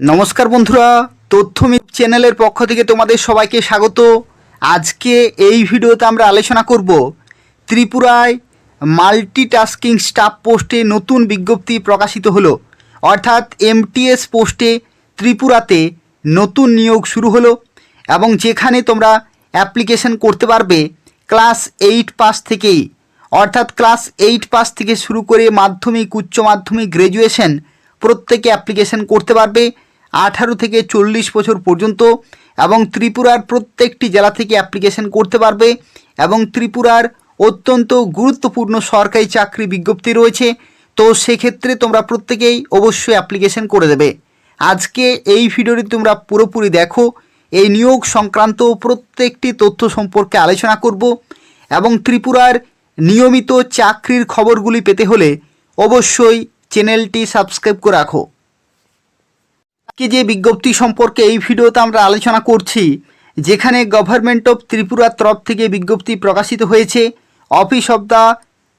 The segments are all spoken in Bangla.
নমস্কার বন্ধুরা, তথ্যমিত চ্যানেলের পক্ষ থেকে তোমাদের সবাইকে স্বাগত। আজকে এই ভিডিওতে আমরা আলোচনা করব ত্রিপুরায় মাল্টিটাস্কিং স্টাফ পোস্টে নতুন বিজ্ঞপ্তি প্রকাশিত হলো। অর্থাৎ এমটিএস পোস্টে ত্রিপুরাতে নতুন নিয়োগ শুরু হলো এবং যেখানে তোমরা অ্যাপ্লিকেশন করতে পারবে ক্লাস এইট পাস থেকেই। অর্থাৎ ক্লাস এইট পাস থেকে শুরু করে মাধ্যমিক, উচ্চ মাধ্যমিক গ্র্যাজুয়েশন প্রত্যেকে অ্যাপ্লিকেশন করতে পারবে। আঠারো থেকে চল্লিশ বছর পর্যন্ত এবং ত্রিপুরার প্রত্যেকটি জেলা থেকে অ্যাপ্লিকেশন করতে পারবে এবং ত্রিপুরার অত্যন্ত গুরুত্বপূর্ণ সরকারি চাকরি বিজ্ঞপ্তি রয়েছে। তো সেক্ষেত্রে তোমরা প্রত্যেকেই অবশ্যই অ্যাপ্লিকেশন করে দেবে। আজকে এই ভিডিওটি তোমরা পুরোপুরি দেখো। এই নিয়োগ সংক্রান্ত প্রত্যেকটি তথ্য সম্পর্কে আলোচনা করব এবং ত্রিপুরার নিয়মিত চাকরির খবরগুলি পেতে হলে অবশ্যই চ্যানেলটি সাবস্ক্রাইব করে রাখো। আজকে যে বিজ্ঞপ্তি সম্পর্কে এই ভিডিওতে আমরা আলোচনা করছি, যেখানে গভর্নমেন্ট অফ ত্রিপুরার তরফ থেকে বিজ্ঞপ্তি প্রকাশিত হয়েছে office of the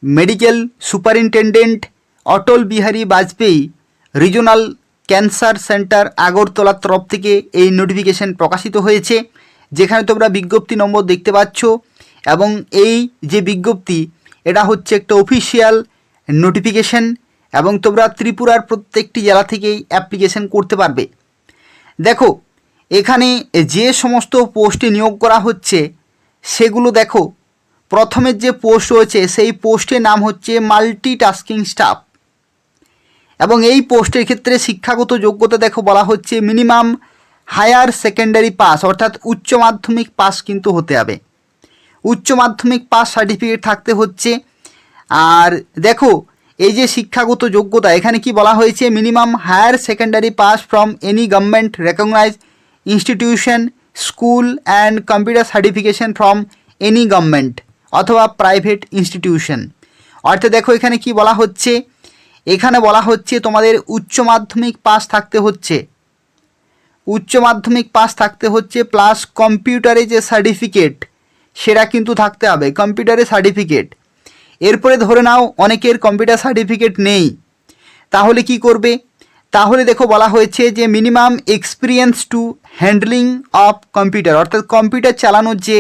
medical superintendent Atal Bihari Vajpayee regional cancer centre আগরতলার তরফ থেকে এই নোটিফিকেশন প্রকাশিত হয়েছে, যেখানে তোমরা বিজ্ঞপ্তি নম্বর দেখতে পাচ্ছ এবং এই যে বিজ্ঞপ্তি, এটা হচ্ছে একটা অফিসিয়াল নোটিফিকেশন এবং তোমরা ত্রিপুরার প্রত্যেকটি জেলা থেকেই অ্যাপ্লিকেশন করতে পারবে। দেখো, এখানে যে সমস্ত পোস্টে নিয়োগ করা হচ্ছে, সেগুলো দেখো। প্রথমের যে পোস্ট রয়েছে, সেই পোস্টের নাম হচ্ছে মাল্টিটাস্কিং স্টাফ এবং এই পোস্টের ক্ষেত্রে শিক্ষাগত যোগ্যতা দেখো বলা হচ্ছে মিনিমাম হায়ার সেকেন্ডারি পাস অর্থাৎ উচ্চ মাধ্যমিক পাস কিন্তু হতে হবে। উচ্চ মাধ্যমিক পাস সার্টিফিকেট থাকতে হচ্ছে। আর দেখো এই যে শিক্ষাগত যোগ্যতা, এখানে কি বলা হয়েছে? Minimum higher secondary pass from any government recognise institution school and computer certification from any government অথবা প্রাইভেট ইনস্টিটিউশন অর্থাৎ দেখো এখানে কি বলা হচ্ছে? এখানে বলা হচ্ছে তোমাদের উচ্চ মাধ্যমিক পাস থাকতে হচ্ছে। উচ্চ মাধ্যমিক পাস থাকতে হচ্ছে প্লাস কম্পিউটারে যে সার্টিফিকেট সেটা কিন্তু থাকতে হবে। কম্পিউটারে সার্টিফিকেট এরপরে ধরে নাও অনেকের কম্পিউটার সার্টিফিকেট নেই। তাহলে কি করবে? তাহলে দেখো বলা হয়েছে যে minimum experience to handling of computer অর্থাৎ কম্পিউটার চালানোর যে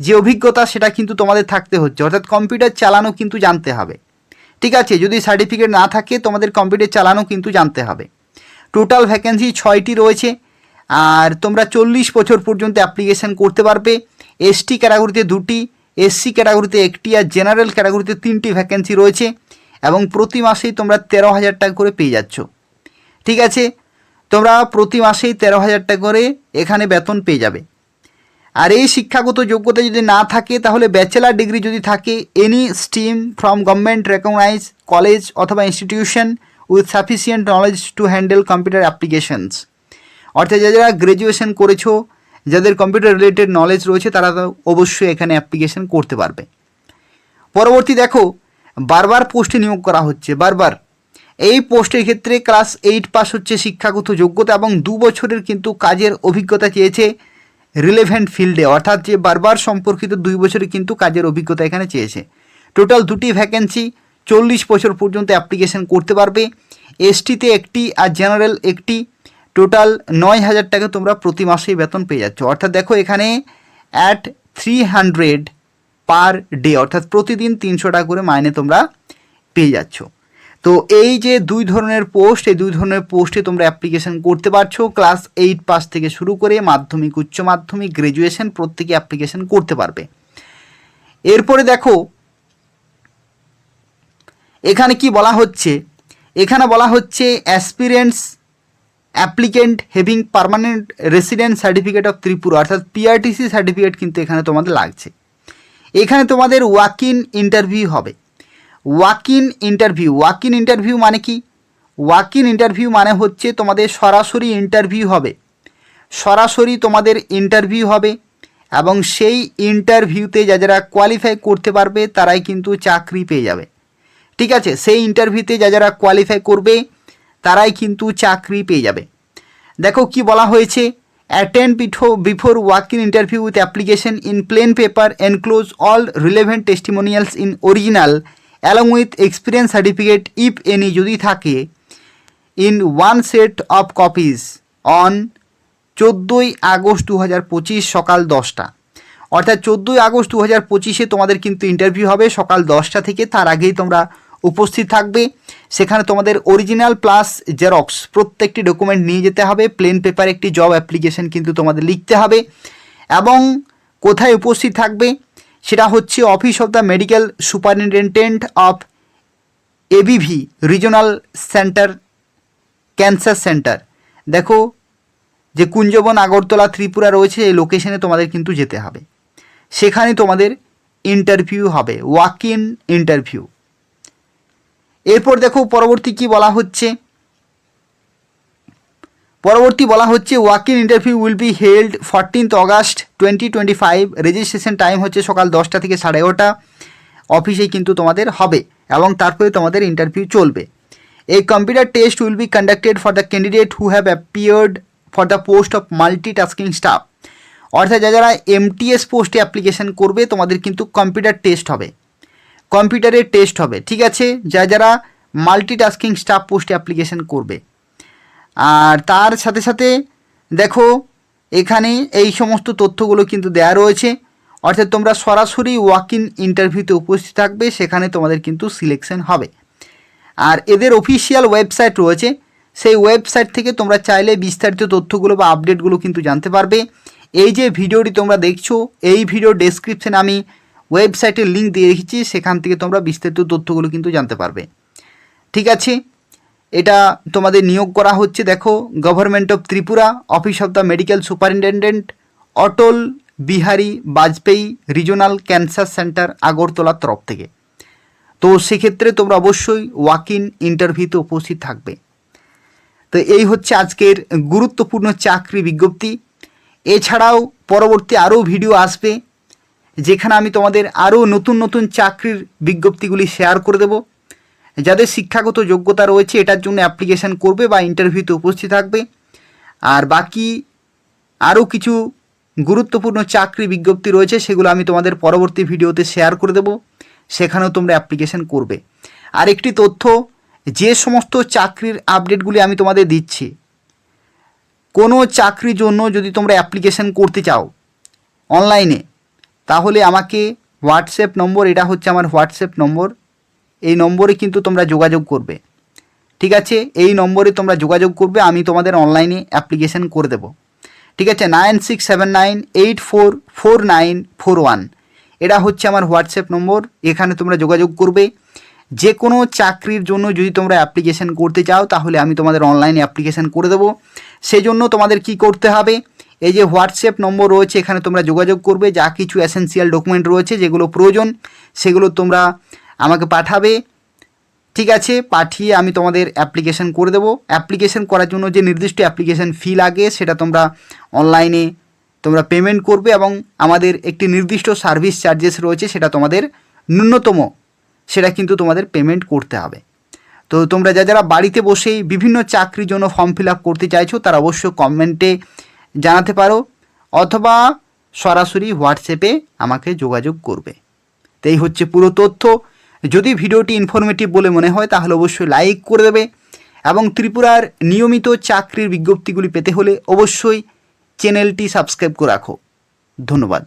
যে অভিজ্ঞতা সেটা কিন্তু তোমাদের থাকতে হচ্ছে। অর্থাৎ কম্পিউটার চালানো কিন্তু জানতে হবে। ঠিক আছে? যদি সার্টিফিকেট না থাকে, তোমাদের কম্পিউটার চালানো কিন্তু জানতে হবে। টোটাল ভ্যাকেন্সি ছয়টি রয়েছে। আর তোমরা চল্লিশ বছর পর্যন্ত অ্যাপ্লিকেশন করতে পারবে। এসটি ক্যাটাগরিতে দুটি এসসি ক্যাটাগরিতে একটি আর জেনারেল ক্যাটাগরিতে তিনটি ভ্যাকেন্সি রয়েছে এবং প্রতি মাসেই তোমরা তেরো হাজার টাকা করে পেয়ে যাচ্ছ। ঠিক আছে? তোমরা প্রতি মাসেই তেরো হাজার টাকা করে এখানে বেতন পেয়ে যাবে। আর এই শিক্ষাগত যোগ্যতা যদি না থাকে, তাহলে ব্যাচেলার ডিগ্রি যদি থাকে any stream from government recognise college অথবা institution with sufficient knowledge to handle computer applications অর্থাৎ যারা গ্র্যাজুয়েশন করেছ যাদের কম্পিউটার রিলেটেড নলেজ রয়েছে, তারা অবশ্যই এখানে অ্যাপ্লিকেশন করতে পারবে। পরবর্তী দেখো, বারবার পোস্টে নিয়োগ করা হচ্ছে, বারবার। এই পোস্টের ক্ষেত্রে ক্লাস এইট পাস হচ্ছে শিক্ষাগত যোগ্যতা এবং দু বছরের কিন্তু কাজের অভিজ্ঞতা চেয়েছে রিলেভেন্ট ফিল্ডে অর্থাৎ যে বারবার সম্পর্কিত দুই বছরের কিন্তু কাজের অভিজ্ঞতা এখানে চেয়েছে। টোটাল দুটি ভ্যাকেন্সি চল্লিশ বছর পর্যন্ত অ্যাপ্লিকেশন করতে পারবে। এসটিতে একটি আর জেনারেল একটি টোটাল নয় হাজার টাকা তোমরা প্রতি মাসেই বেতন পেয়ে যাচ্ছ। অর্থাৎ দেখো এখানে at three hundred per day অর্থাৎ প্রতিদিন তিনশো টাকা করে মাইনে তোমরা পেয়ে যাচ্ছ। তো এই যে দুই ধরনের পোস্ট এই দুই ধরনের পোস্টে তোমরা অ্যাপ্লিকেশন করতে পারছ। ক্লাস এইট পাস থেকে শুরু করে মাধ্যমিক, উচ্চ মাধ্যমিক গ্র্যাজুয়েশন প্রত্যেকে অ্যাপ্লিকেশন করতে পারবে। এরপরে দেখো, এখানে কি বলা হচ্ছে? এখানে বলা হচ্ছে aspirants applicant having permanent resident certificate of Tripura অর্থাৎ পিআরটিসি সার্টিফিকেট কিন্তু এখানে তোমাদের লাগছে। এখানে তোমাদের ওয়াক ইন ইন্টারভিউ হবে। Walk in interview walk in interview মানে কি? ওয়াক ইন ইন্টারভিউ মানে হচ্ছে তোমাদের সরাসরি ইন্টারভিউ হবে। সরাসরি তোমাদের ইন্টারভিউ হবে এবং সেই ইন্টারভিউতে যা যারা কোয়ালিফাই করতে পারবে তারাই কিন্তু চাকরি পেয়ে যাবে। ঠিক আছে? সেই ইন্টারভিউতে যা যারা কোয়ালিফাই করবে তারাই কিন্তু চাকরি পেয়ে যাবে। দেখো কি বলা হয়েছে attend before before walk in interview with application in plain paper enclose all relevant testimonials in original along with experience certificate if any যদি থাকে in one set of copies on চোদ্দোই আগস্ট দু হাজার পঁচিশ সকাল দশটা। অর্থাৎ চোদ্দোই আগস্ট দু হাজার পঁচিশে তোমাদের কিন্তু ইন্টারভিউ হবে সকাল দশটা থেকে, তার আগেই তোমরা উপস্থিত থাকবে। সেখানে তোমাদের অরিজিনাল প্লাস জেরক্স প্রত্যেকটি ডকুমেন্ট নিয়ে যেতে হবে। প্লেন পেপার একটি জব অ্যাপ্লিকেশন কিন্তু তোমাদের লিখতে হবে। এবং কোথায় উপস্থিত থাকবে? সেটা হচ্ছে office of the medical superintendent of ABV regional centre cancer centre দেখো যে কুঞ্জবন, আগরতলা, ত্রিপুরা রয়েছে, এই লোকেশনে তোমাদের কিন্তু যেতে হবে। সেখানে তোমাদের ইন্টারভিউ হবে ওয়াক ইন ইন্টারভিউ এরপর দেখো পরবর্তী কি বলা হচ্ছে? পরবর্তী বলা হচ্ছে walk in interview will be held fourteenth August twenty twenty five registration time হচ্ছে সকাল দশটা থেকে সাড়ে এগারোটা। অফিসেই কিন্তু তোমাদের হবে এবং তারপরে তোমাদের ইন্টারভিউ চলবে। এই computer test will be conducted for the candidate who have appeared for the post of multi tasking staff অর্থাৎ যারা যারা এমটিএস পোস্টে অ্যাপ্লিকেশন করবে, তোমাদের কিন্তু কম্পিউটার টেস্ট হবে। কম্পিউটারের টেস্ট হবে, ঠিক আছে? যা যারা মাল্টিটাস্কিং স্টাফ পোস্টে অ্যাপ্লিকেশন করবে। আর তার সাথে সাথে দেখো, এখানে এই সমস্ত তথ্যগুলো কিন্তু দেয়া রয়েছে। অর্থাৎ তোমরা সরাসরি ওয়াক ইন ইন্টারভিউতে উপস্থিত থাকবে, সেখানে তোমাদের কিন্তু সিলেকশন হবে। আর এদের অফিসিয়াল ওয়েবসাইট রয়েছে। সেই ওয়েবসাইট থেকে তোমরা চাইলে বিস্তারিত তথ্যগুলো বা আপডেটগুলো কিন্তু জানতে পারবে। এই যে ভিডিওটি তোমরা দেখছ, এই ভিডিও ডেসক্রিপশনে আমি ওয়েবসাইটের লিঙ্ক দিয়ে রেখেছি, সেখান থেকে তোমরা বিস্তারিত তথ্যগুলো কিন্তু জানতে পারবে। ঠিক আছে? এটা তোমাদের নিয়োগ করা হচ্ছে, দেখো government of Tripura office of the medical superintendent Atal Bihari Vajpayee regional cancer centre আগরতলার তরফ থেকে। তো সেক্ষেত্রে তোমরা অবশ্যই ওয়াক ইন ইন্টারভিউতে উপস্থিত থাকবে। তো এই হচ্ছে আজকের গুরুত্বপূর্ণ চাকরি বিজ্ঞপ্তি। এছাড়াও পরবর্তী আরও ভিডিও আসবে। যেখানে আমি তোমাদের আরও নতুন নতুন চাকরির বিজ্ঞপ্তিগুলি শেয়ার করে দেব। যাদের শিক্ষাগত যোগ্যতা রয়েছে, এটার জন্য অ্যাপ্লিকেশান করবে বা ইন্টারভিউতে উপস্থিত থাকবে। আর বাকি আরও কিছু গুরুত্বপূর্ণ চাকরি বিজ্ঞপ্তি রয়েছে, সেগুলো আমি তোমাদের পরবর্তী ভিডিওতে শেয়ার করে দেব। সেখানেও তোমরা অ্যাপ্লিকেশান করবে। আর একটি তথ্য, যে সমস্ত চাকরির আপডেটগুলি আমি তোমাদের দিচ্ছি, কোনো চাকরির জন্য যদি তোমরা অ্যাপ্লিকেশান করতে চাও অনলাইনে তাহলে আমাকে হোয়াটসঅ্যাপ নম্বর, এটা হচ্ছে আমার হোয়াটসঅ্যাপ নম্বর, এই নম্বরে কিন্তু তোমরা যোগাযোগ করবে। ঠিক আছে? এই নম্বরে তোমরা যোগাযোগ করবে, আমি তোমাদের অনলাইনে অ্যাপ্লিকেশান করে দেবো। ঠিক আছে? Nine six seven nine eight four four nine four one এটা হচ্ছে আমার হোয়াটসঅ্যাপ নম্বর, এখানে তোমরা যোগাযোগ করবে। যে কোনো চাকরির জন্য যদি তোমরা অ্যাপ্লিকেশান করতে চাও, তাহলে আমি তোমাদের অনলাইনে অ্যাপ্লিকেশান করে দেবো। সেজন্য তোমাদের কি করতে হবে? এই যে হোয়াটসঅ্যাপ নম্বর রয়েছে, এখানে তোমরা যোগাযোগ করবে, যা কিছু এসেন্সিয়াল ডকুমেন্ট রয়েছে, যেগুলো প্রয়োজন, সেগুলো তোমরা আমাকে পাঠাবে। ঠিক আছে, পাঠিয়ে আমি তোমাদের অ্যাপ্লিকেশান করে দেবো। অ্যাপ্লিকেশান করার জন্য যে নির্দিষ্ট অ্যাপ্লিকেশান ফি লাগে, সেটা তোমরা অনলাইনে তোমরা পেমেন্ট করবে এবং আমাদের একটি নির্দিষ্ট সার্ভিস চার্জেস রয়েছে, সেটা তোমাদের ন্যূনতম, সেটা কিন্তু তোমাদের পেমেন্ট করতে হবে। তো তোমরা যা যারা বাড়িতে বসেই বিভিন্ন চাকরির জন্য ফর্ম ফিল আপ করতে চাইছো, তারা অবশ্যই কমেন্টে জানাতে পারো অথবা সরাসরি হোয়াটসঅ্যাপে আমাকে যোগাযোগ করবে। তো এই হচ্ছে পুরো তথ্য। যদি ভিডিওটি ইনফরমেটিভ বলে মনে হয়, তাহলে অবশ্যই লাইক করে দেবে এবং ত্রিপুরার নিয়মিত চাকরির বিজ্ঞপ্তিগুলি পেতে হলে অবশ্যই চ্যানেলটি সাবস্ক্রাইব করে রাখো। ধন্যবাদ।